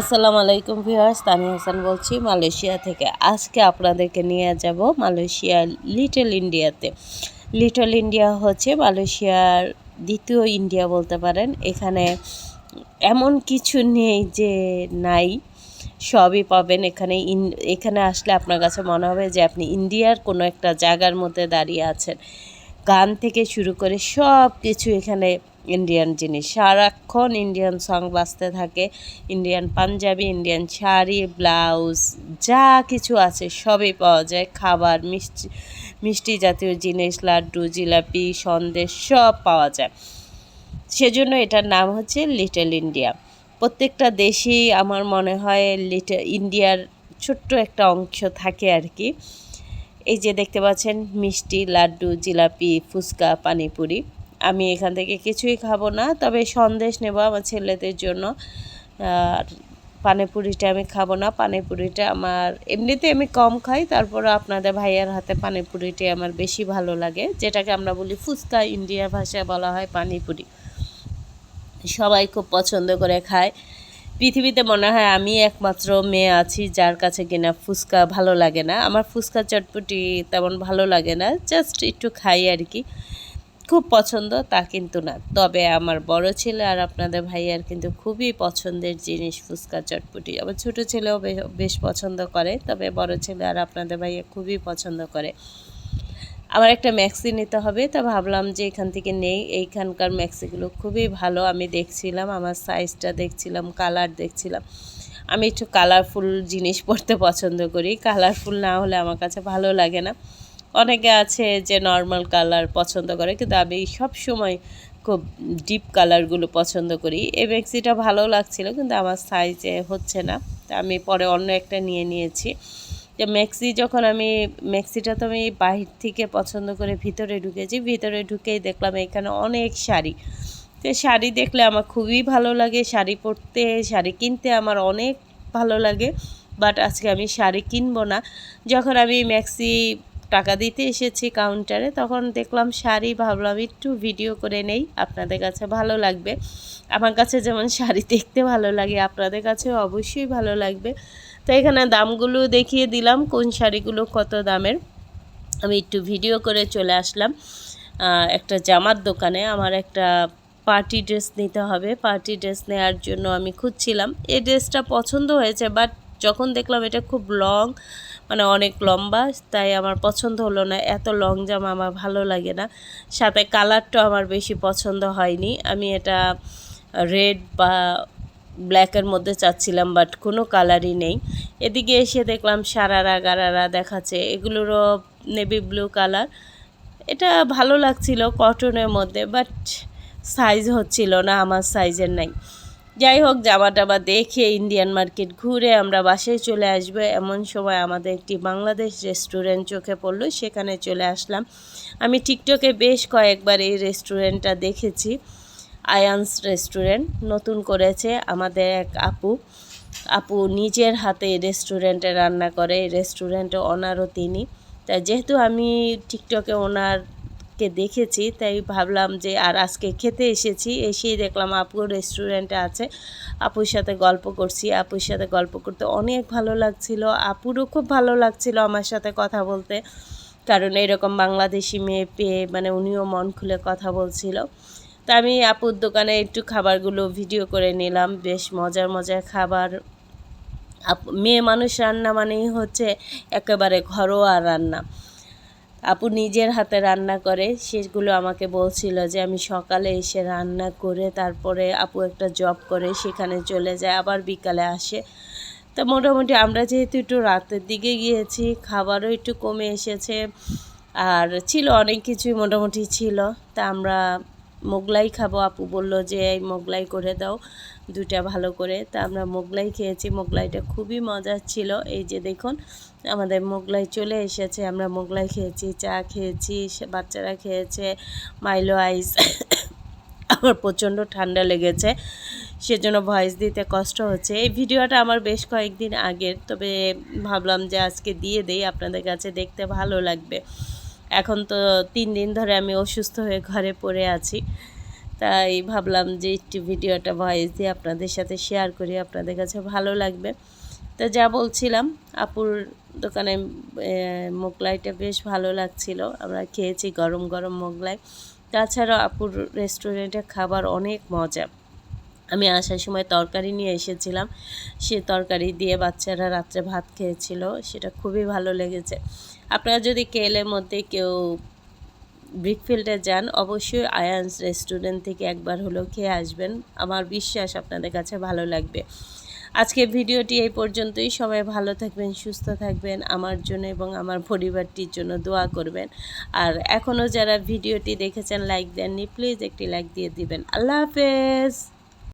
আসসালামু আলাইকুম ভিউয়ার্স তানি হাসান বলছি মালয়েশিয়া থেকে। আজকে আপনাদেরকে নিয়ে যাব মালয়েশিয়া লিটল ইন্ডিয়াতে। লিটল ইন্ডিয়া হচ্ছে মালয়েশিয়ার দ্বিতীয় ইন্ডিয়া বলতে পারেন। এখানে এমন কিছু নেই যে নাই, সবই পাবেন। এখানে এখানে আসলে আপনার কাছে মনে হবে যে আপনি ইন্ডিয়ার কোনো একটা জায়গার মধ্যে দাঁড়িয়ে আছেন। গান থেকে শুরু করে সব কিছু এখানে ইন্ডিয়ান জিনিস সারাক্ষণ ইন্ডিয়ান সং বাজতে থাকে Indian Punjabi Indian sari blouse যা কিছু আছে সবই পাওয়া যায় খাবার মিষ্টি মিষ্টি জাতীয় জিনিস লাড্ডু জিলাপি সন্দেশ সব পাওয়া যায় সেজন্য এটার নাম হচ্ছে লিটল ইন্ডিয়া প্রত্যেকটা দেশেই আমার মনে হয় লিটল ইন্ডিয়ার ছোট্ট একটা অংশ থাকে আর কি এই যে দেখতে পাচ্ছেন মিষ্টি লাড্ডু জিলাপি ফুচকা পানিপুরি আমি এখান থেকে কিছুই খাব না। তবে সন্দেশ নেব আমার ছেলেদের জন্য। আর পানিপুরিটা আমি খাব না। পানিপুরিটা আমার এমনিতে আমি কম খাই। তারপরে আপনাদের ভাইয়ার হাতে পানিপুরিটি আমার বেশি ভালো লাগে। যেটাকে আমরা বলি ফুচকা, ইন্ডিয়া ভাষায় বলা হয় পানিপুরি। সবাই খুব পছন্দ করে খায়। পৃথিবীতে মনে হয় আমি একমাত্র মেয়ে আছি যার কাছে কিনা ফুচকা ভালো লাগে না। আমার ফুচকা চটপটি তেমন ভালো লাগে না। জাস্ট একটু খাই আর কি। খুব পছন্দ, তা কিন্তু না। তবে আমার বড় ছেলে আর আপনাদের ভাইয়ার কিন্তু খুবই পছন্দের জিনিস ফুচকা চটপটি। আবার ছোট ছেলেও বেশ পছন্দ করে, তবে বড় ছেলে আর আপনাদের ভাইয়া খুবই পছন্দ করে। আমার একটা ম্যাক্সি নিতে হবে, তা ভাবলাম যে এখান থেকে নেই। এইখানকার ম্যাক্সিগুলো খুবই ভালো, আমি দেখছিলাম, আমার সাইজটা দেখছিলাম কালার দেখছিলাম। আমি একটু কালারফুল জিনিস পরতে পছন্দ করি। কালারফুল না হলে আমার কাছে ভালো লাগে না। অনেকে আছে যে নর্মাল কালার পছন্দ করে, কিন্তু আমি সব সময় খুব ডিপ কালারগুলো পছন্দ করি। এই ম্যাক্সিটা ভালো লাগছিল, কিন্তু আমার সাইজে হচ্ছে না। আমি পরে অন্য একটা নিয়ে নিয়েছি। যে ম্যাক্সি যখন আমি ম্যাক্সিটা তো আমি বাহির থেকে পছন্দ করে ভিতরে ঢুকেছি। ভিতরে ঢুকেই দেখলাম এখানে অনেক শাড়ি। তো শাড়ি দেখলে আমার খুবই ভালো লাগে, শাড়ি পরতে, শাড়ি কিনতে আমার অনেক ভালো লাগে। বাট আজকে আমি শাড়ি কিনবো না। যখন আমি ম্যাক্সি টাকা দিতে এসেছি কাউন্টারে তখন দেখলাম শাড়ি, ভাবলাম একটু ভিডিও করে নেই, আপনাদের কাছে ভালো লাগবে। আমার কাছে যেমন শাড়ি দেখতে ভালো লাগে, আপনাদের কাছেও অবশ্যই ভালো লাগবে। তো এখানে দামগুলো দেখিয়ে দিলাম, কোন শাড়িগুলো কত দামের। আমি একটু ভিডিও করে চলে আসলাম। একটা জামার দোকানে আমার একটা পার্টি ড্রেস নিতে হবে। পার্টি ড্রেস নেওয়ার জন্য আমি খুঁজছিলাম। এই ড্রেসটা পছন্দ হয়েছে বাট যখন দেখলাম এটা খুব লং মানে অনেক লম্বা, তাই আমার পছন্দ হলো না। এত লং জামা আমার ভালো লাগে না। সাথে কালারটাও আমার বেশি পছন্দ হয়নি। আমি এটা রেড বা ব্ল্যাকের মধ্যে চাচ্ছিলাম বাট কোনো কালারই নেই। এদিকে এসে দেখলাম সারারা গারারা দেখাচ্ছে। এগুলোরও নেভি ব্লু কালার এটা ভালো লাগছিল কটনের মধ্যে বাট সাইজ হচ্ছিল না, আমার সাইজের নাই। যাই হোক জামা টামা দেখে ইন্ডিয়ান মার্কেট ঘুরে আমরা বাসায় চলে আসব। এমন সময় আমাদের একটি বাংলাদেশ রেস্টুরেন্ট চোখে পড়ল, সেখানে চলে আসলাম। আমি টিকটকে বেশ কয়েকবার এই রেস্টুরেন্টটা দেখেছি। আয়ান্স রেস্টুরেন্ট নতুন করেছে আমাদের এক আপু। আপু নিজের হাতে রেস্টুরেন্টে রান্না করে। এই রেস্টুরেন্টে ওনারও তিনি। তাই যেহেতু আমি টিকটকে ওনার কে দেখেছি, তাই ভাবলাম যে আর আজকে খেতে এসেছি, এসেই দেখলাম আপুর রেস্টুরেন্টে আছে। আপুর সাথে গল্প করছি, আপুর সাথে গল্প করতে অনেক ভালো লাগছিল, আপুরও খুব ভালো লাগছিল আমার সাথে কথা বলতে। কারণ এরকম বাংলাদেশি মেয়ে পেয়ে মানে উনিও মন খুলে কথা বলছিল। তা আমি আপুর দোকানে একটু খাবারগুলো ভিডিও করে নিলাম, বেশ মজার মজার খাবার। মেয়ে মানুষ রান্না মানেই হচ্ছে একেবারে ঘরোয়া রান্না। আপু নিজের হাতে রান্না করে, সেগুলো আমাকে বলছিল যে আমি সকালে এসে রান্না করে তারপরে আপু একটা জব করে, সেখানে চলে যায়, আবার বিকালে আসে। তো মোটামুটি আমরা যেহেতু একটু রাতের দিকে গিয়েছি, খাবারও একটু কমে এসেছে, আর ছিল অনেক কিছুই মোটামুটি ছিল। তা আমরা মোগলাই খাব। আপু বলল যে, এই মোগলাই করে দাও দুটা ভালো করে। তা আমরা মোগলাই খেয়েছি। মোগলাইটা খুবই মজার ছিল। এই যে দেখুন, আমাদের মোগলাই চলে এসেছে। আমরা মোগলাই খেয়েছি, চা খেয়েছি বাচ্চারা খেয়েছে, মাইলো আইস। আমার প্রচণ্ড ঠান্ডা লেগেছে, সেজন্য ভয়েস দিতে কষ্ট হচ্ছে। এই ভিডিওটা আমার বেশ কয়েকদিন আগের, তবে ভাবলাম যে আজকে দিয়ে দেই, আপনাদের কাছে দেখতে ভালো লাগবে। এখন তো তিন দিন ধরে আমি অসুস্থ হয়ে ঘরে পড়ে আছি। তাই ভাবলাম যে একটু ভিডিওটা ভয়েস দিয়ে আপনাদের সাথে শেয়ার করি, আপনাদের কাছে ভালো লাগবে। তো যা বলছিলাম, আপুর দোকানে মোগলাইটা বেশ ভালো লাগছিল। আমরা খেয়েছি গরম গরম মোগলাই। তাছাড়াও আপুর রেস্টুরেন্টের খাবার অনেক মজা। আমি আসার সময় তরকারি নিয়ে এসেছিলাম। সে তরকারি দিয়ে বাচ্চারা রাত্রে ভাত খেয়েছিল, সেটা খুবই ভালো লেগেছে। আপনারা যদি কেএলের মধ্যে কেউ ব্রিকফিল্ডে যান, অবশ্যই আয়ান্স রেস্টুরেন্ট থেকে একবার হলেও খেয়ে আসবেন। আমার বিশ্বাস আপনাদের কাছে ভালো লাগবে। আজকে ভিডিওটি এই পর্যন্তই। সবাই ভালো থাকবেন, সুস্থ থাকবেন, আমার জন্য এবং আমার পরিবারটির জন্য দোয়া করবেন। আর এখনও যারা ভিডিওটি দেখেছেন, লাইক দেননি, প্লিজ একটি লাইক দিয়ে দিবেন। আল্লাহ হাফেজ!